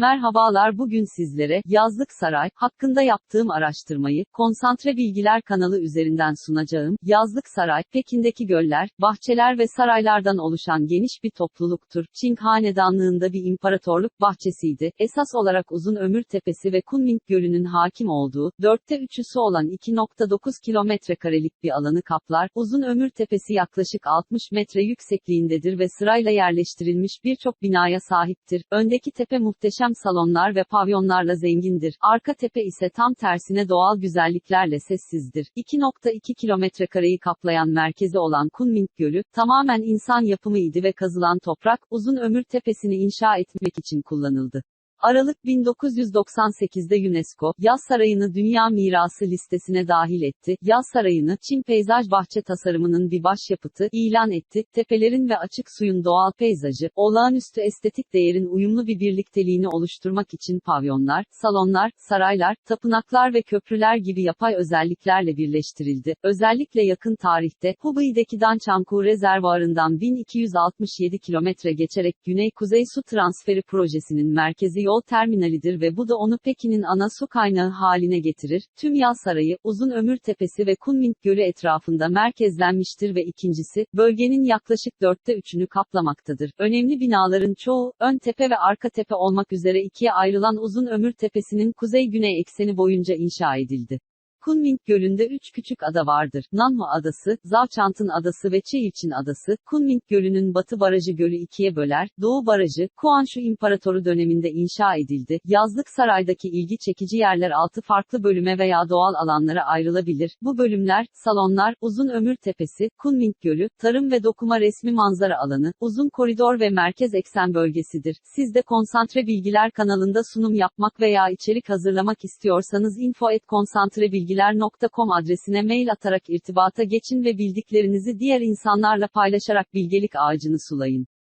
Merhabalar bugün sizlere, Yazlık Saray, hakkında yaptığım araştırmayı, Konsantre Bilgiler kanalı üzerinden sunacağım. Yazlık Saray, Pekin'deki göller, bahçeler ve saraylardan oluşan geniş bir topluluktur. Çing Hanedanlığında bir imparatorluk bahçesiydi. Esas olarak Uzun Ömür Tepesi ve Kunming Gölü'nün hakim olduğu, dörtte üçüsü olan 2.9 kilometre karelik bir alanı kaplar. Uzun Ömür Tepesi yaklaşık 60 metre yüksekliğindedir ve sırayla yerleştirilmiş birçok binaya sahiptir. Öndeki tepe muhteşem salonlar ve pavyonlarla zengindir. Arka tepe ise tam tersine doğal güzelliklerle sessizdir. 2.2 kilometre kareyi kaplayan merkezi olan Kunming Gölü, tamamen insan yapımıydı ve kazılan toprak, uzun ömür tepesini inşa etmek için kullanıldı. Aralık 1998'de UNESCO, Yaz Sarayı'nı Dünya Mirası listesine dahil etti. Yaz Sarayı'nı, Çin peyzaj bahçe tasarımının bir başyapıtı, ilan etti. Tepelerin ve açık suyun doğal peyzajı, olağanüstü estetik değerin uyumlu bir birlikteliğini oluşturmak için pavyonlar, salonlar, saraylar, tapınaklar ve köprüler gibi yapay özelliklerle birleştirildi. Özellikle yakın tarihte, Hubei'deki Dançanku rezervuarından 1267 kilometre geçerek Güney-Kuzey Su Transferi Projesi'nin merkezi yol terminalidir ve bu da onu Pekin'in ana su kaynağı haline getirir. Tüm Yaz Sarayı, Uzun Ömür Tepesi ve Kunming Gölü etrafında merkezlenmiştir ve ikincisi, bölgenin yaklaşık dörtte üçünü kaplamaktadır. Önemli binaların çoğu, ön tepe ve arka tepe olmak üzere ikiye ayrılan Uzun Ömür Tepesi'nin kuzey-güney ekseni boyunca inşa edildi. Kunming Gölü'nde üç küçük ada vardır. Nanhu Adası, Zavçantın Adası ve Çiğilçin Adası. Kunming Gölü'nün batı barajı gölü ikiye böler. Doğu barajı, Kuanshu İmparatoru döneminde inşa edildi. Yazlık saraydaki ilgi çekici yerler altı farklı bölüme veya doğal alanlara ayrılabilir. Bu bölümler, salonlar, uzun ömür tepesi, Kunming Gölü, tarım ve dokuma resmi manzara alanı, uzun koridor ve merkez eksen bölgesidir. Siz de Konsantre Bilgiler kanalında sunum yapmak veya içerik hazırlamak istiyorsanız info@konsantrebilgiler bilgiler.com adresine mail atarak irtibata geçin ve bildiklerinizi diğer insanlarla paylaşarak bilgelik ağacını sulayın.